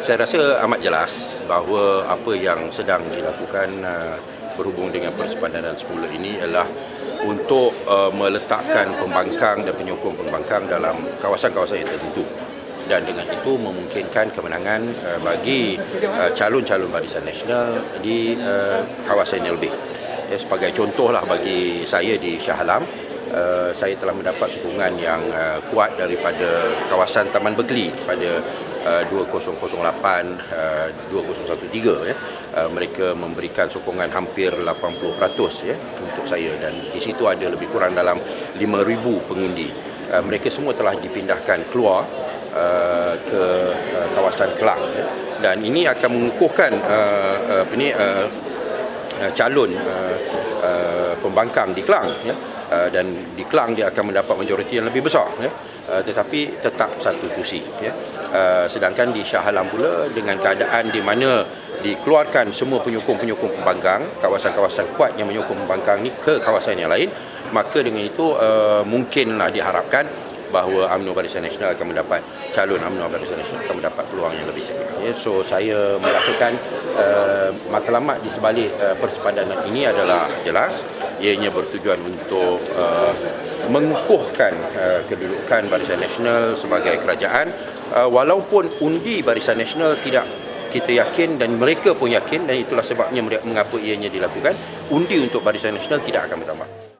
Saya rasa amat jelas bahawa apa yang sedang dilakukan uh, berhubung dengan persempadanan semula ini adalah untuk uh, meletakkan pembangkang dan penyokong pembangkang dalam kawasan-kawasan yang tertentu dan dengan itu memungkinkan kemenangan uh, bagi calon-calon barisan nasional di kawasan yang lebih. Ya, sebagai contohlah bagi saya di Shah Alam, saya telah mendapat sokongan yang kuat daripada kawasan Taman Bekli pada uh, 2008 uh, 2013 ya. Uh, mereka memberikan sokongan hampir 80% ya untuk saya dan di situ ada lebih kurang dalam 5000 pengundi. Uh, mereka semua telah dipindahkan keluar uh, ke uh, kawasan Kelang ya. dan ini akan mengukuhkan uh, uh, apa ni uh, calon uh, uh, pembangkang di Kelang ya. Uh, dan di Kelang dia akan mendapat majoriti yang lebih besar ya. Uh, tetapi tetap satu kursi ya. Uh, sedangkan di Shah Alam pula dengan keadaan di mana dikeluarkan semua penyokong-penyokong pembangkang kawasan-kawasan kuat yang menyokong pembangkang ni ke kawasan yang lain maka dengan itu mungkinlah diharapkan bahawa UMNO Barisan Nasional akan mendapat calon UMNO Barisan Nasional akan mendapat peluang yang lebih cerah. Ya, so saya merasakan uh, matlamat di sebalik uh, persepadanan ini adalah jelas ianya bertujuan untuk uh, mengukuhkan uh, kedudukan Barisan Nasional sebagai kerajaan uh, walaupun undi Barisan Nasional tidak kita yakin dan mereka pun yakin dan itulah sebabnya mengapa ianya dilakukan undi untuk Barisan Nasional tidak akan bertambah.